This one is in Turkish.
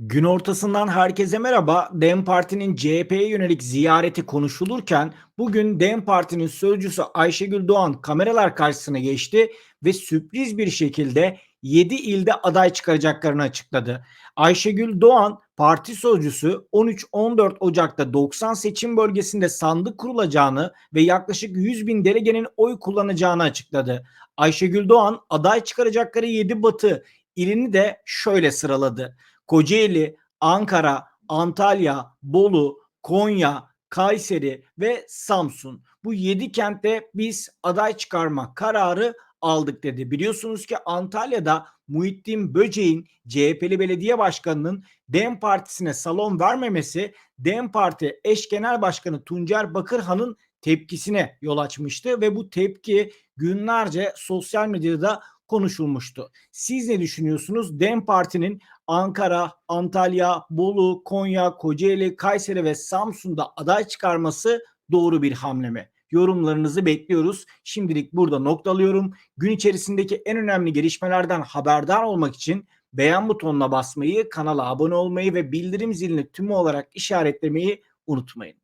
Gün ortasından herkese merhaba. DEM Parti'nin CHP'ye yönelik ziyareti konuşulurken bugün DEM Parti'nin sözcüsü Ayşegül Doğan kameralar karşısına geçti ve sürpriz bir şekilde 7 ilde aday çıkaracaklarını açıkladı. Ayşegül Doğan parti sözcüsü 13-14 Ocak'ta 90 seçim bölgesinde sandık kurulacağını ve yaklaşık 100 bin delegenin oy kullanacağını açıkladı. Ayşegül Doğan aday çıkaracakları 7 batı ilini de şöyle sıraladı. Kocaeli, Ankara, Antalya, Bolu, Konya, Kayseri ve Samsun. Bu 7 kentte biz aday çıkarma kararı aldık dedi. Biliyorsunuz ki Antalya'da Muhittin Böceğin CHP'li belediye başkanının DEM Partisi'ne salon vermemesi DEM Parti eş genel başkanı Tuncer Bakırhan'ın tepkisine yol açmıştı ve bu tepki günlerce sosyal medyada konuşulmuştu. Siz ne düşünüyorsunuz? DEM Parti'nin Ankara, Antalya, Bolu, Konya, Kocaeli, Kayseri ve Samsun'da aday çıkarması doğru bir hamle mi? Yorumlarınızı bekliyoruz. Şimdilik burada noktalıyorum. Gün içerisindeki en önemli gelişmelerden haberdar olmak için beğen butonuna basmayı, kanala abone olmayı ve bildirim zilini tümü olarak işaretlemeyi unutmayın.